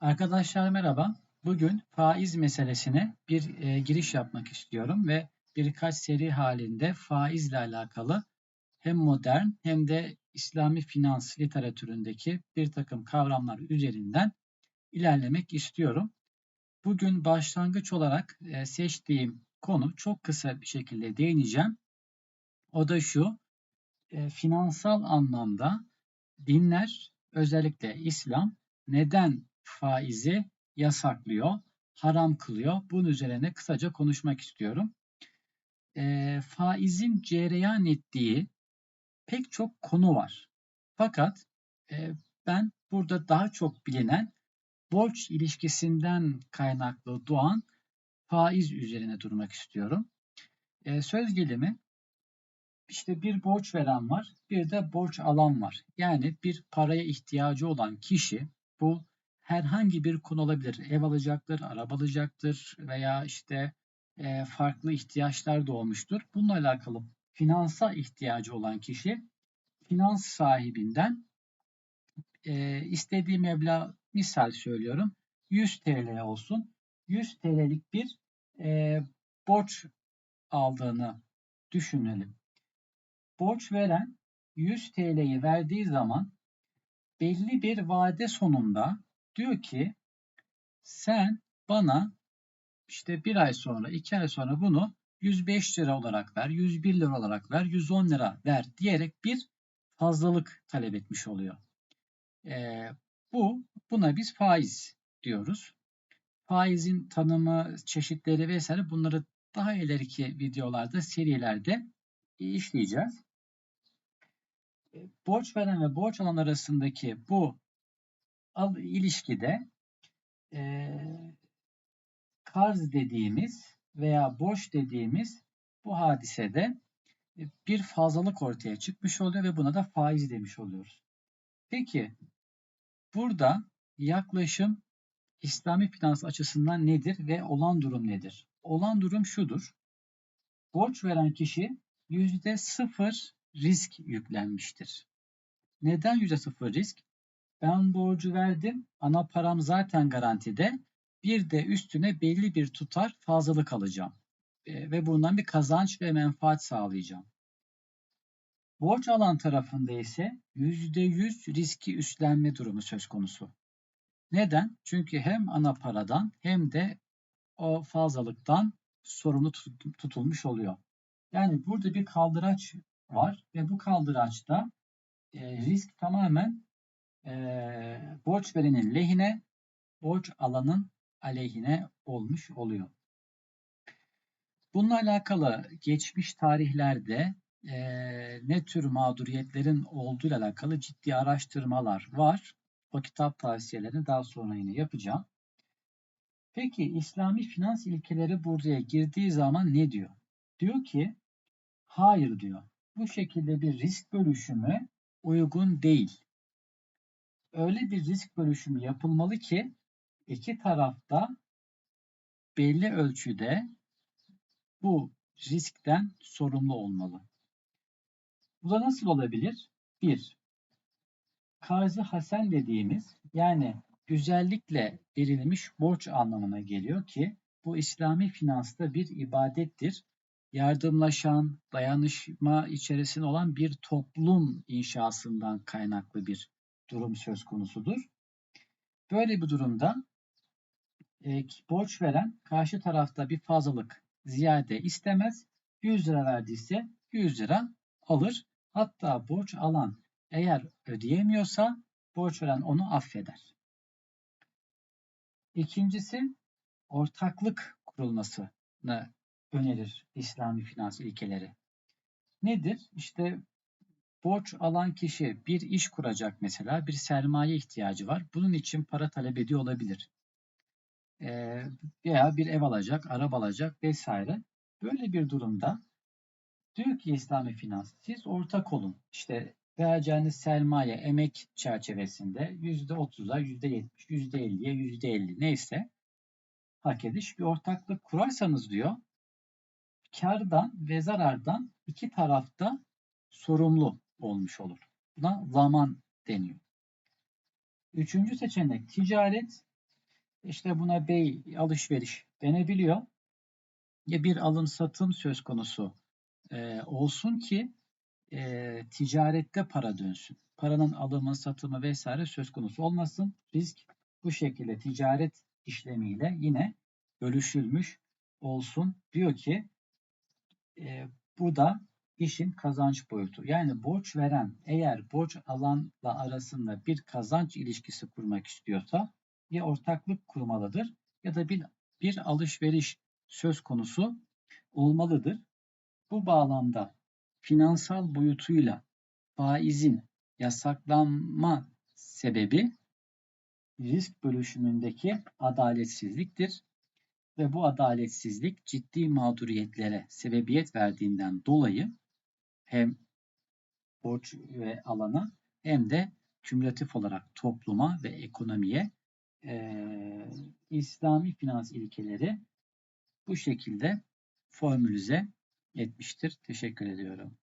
Arkadaşlar merhaba. Bugün faiz meselesine bir e, giriş yapmak istiyorum ve birkaç seri halinde faizle alakalı hem modern hem de İslami finans literatüründeki bir takım kavramlar üzerinden ilerlemek istiyorum. Bugün başlangıç olarak e, seçtiğim konu çok kısa bir şekilde değineceğim. O da şu, e, finansal anlamda dinler özellikle İslam neden faizi yasaklıyor, haram kılıyor. Bunun üzerine kısaca konuşmak istiyorum. E, faizin cereyan ettiği pek çok konu var. Fakat e, ben burada daha çok bilinen borç ilişkisinden kaynaklı doğan faiz üzerine durmak istiyorum. E, söz gelimi işte bir borç veren var, bir de borç alan var. Yani bir paraya ihtiyacı olan kişi bu herhangi bir konu olabilir. Ev alacaktır, araba alacaktır veya işte e, farklı ihtiyaçlar doğmuştur. Bununla alakalı finansa ihtiyacı olan kişi finans sahibinden e, istediği meblağ misal söylüyorum 100 TL olsun. 100 TL'lik bir e, borç aldığını düşünelim. Borç veren 100 TL'yi verdiği zaman belli bir vade sonunda Diyor ki sen bana işte bir ay sonra, iki ay sonra bunu 105 lira olarak ver, 101 lira olarak ver, 110 lira ver diyerek bir fazlalık talep etmiş oluyor. Ee, bu buna biz faiz diyoruz. Faizin tanımı, çeşitleri vesaire bunları daha ileriki videolarda, serilerde işleyeceğiz. Borç veren ve borç alan arasındaki bu ilişkide e, karz dediğimiz veya borç dediğimiz bu hadisede bir fazlalık ortaya çıkmış oluyor ve buna da faiz demiş oluyoruz. Peki burada yaklaşım İslami finans açısından nedir ve olan durum nedir? Olan durum şudur. Borç veren kişi yüzde sıfır risk yüklenmiştir. Neden yüzde sıfır risk? Ben borcu verdim. Ana param zaten garantide. Bir de üstüne belli bir tutar fazlalık alacağım. E, ve bundan bir kazanç ve menfaat sağlayacağım. Borç alan tarafında ise %100 riski üstlenme durumu söz konusu. Neden? Çünkü hem ana paradan hem de o fazlalıktan sorumlu tutulmuş oluyor. Yani burada bir kaldıraç var ve bu kaldıraçta e, risk tamamen e, borç verenin lehine, borç alanın aleyhine olmuş oluyor. Bununla alakalı geçmiş tarihlerde e, ne tür mağduriyetlerin olduğu ile alakalı ciddi araştırmalar var. O kitap tavsiyelerini daha sonra yine yapacağım. Peki İslami finans ilkeleri buraya girdiği zaman ne diyor? Diyor ki hayır diyor. Bu şekilde bir risk bölüşümü uygun değil öyle bir risk bölüşümü yapılmalı ki iki tarafta belli ölçüde bu riskten sorumlu olmalı. Bu da nasıl olabilir? Bir, karzı hasen dediğimiz yani güzellikle verilmiş borç anlamına geliyor ki bu İslami finansta bir ibadettir. Yardımlaşan, dayanışma içerisinde olan bir toplum inşasından kaynaklı bir durum söz konusudur. Böyle bir durumda e, borç veren karşı tarafta bir fazlalık ziyade istemez. 100 lira verdiyse 100 lira alır. Hatta borç alan eğer ödeyemiyorsa borç veren onu affeder. İkincisi ortaklık kurulmasını önerir İslami finans ilkeleri. Nedir? İşte Borç alan kişi bir iş kuracak mesela, bir sermaye ihtiyacı var. Bunun için para talep ediyor olabilir. Ee, veya bir ev alacak, araba alacak vesaire. Böyle bir durumda diyor ki İslami finans, siz ortak olun. İşte vereceğiniz sermaye, emek çerçevesinde %30'a, %70, %50'ye, %50 neyse hak ediş bir ortaklık kurarsanız diyor, kardan ve zarardan iki tarafta sorumlu olmuş olur. Buna zaman deniyor. Üçüncü seçenek ticaret İşte buna bey alışveriş denebiliyor. Ya bir alım satım söz konusu e, olsun ki e, ticarette para dönsün. Paranın alımı, satımı vesaire söz konusu olmasın. Risk bu şekilde ticaret işlemiyle yine bölüşülmüş olsun. Diyor ki e, bu da işin kazanç boyutu. Yani borç veren eğer borç alanla arasında bir kazanç ilişkisi kurmak istiyorsa ya ortaklık kurmalıdır ya da bir, bir alışveriş söz konusu olmalıdır. Bu bağlamda finansal boyutuyla faizin yasaklanma sebebi risk bölüşümündeki adaletsizliktir ve bu adaletsizlik ciddi mağduriyetlere sebebiyet verdiğinden dolayı hem borç ve alana hem de kümülatif olarak topluma ve ekonomiye e, İslami finans ilkeleri bu şekilde formülize etmiştir. Teşekkür ediyorum.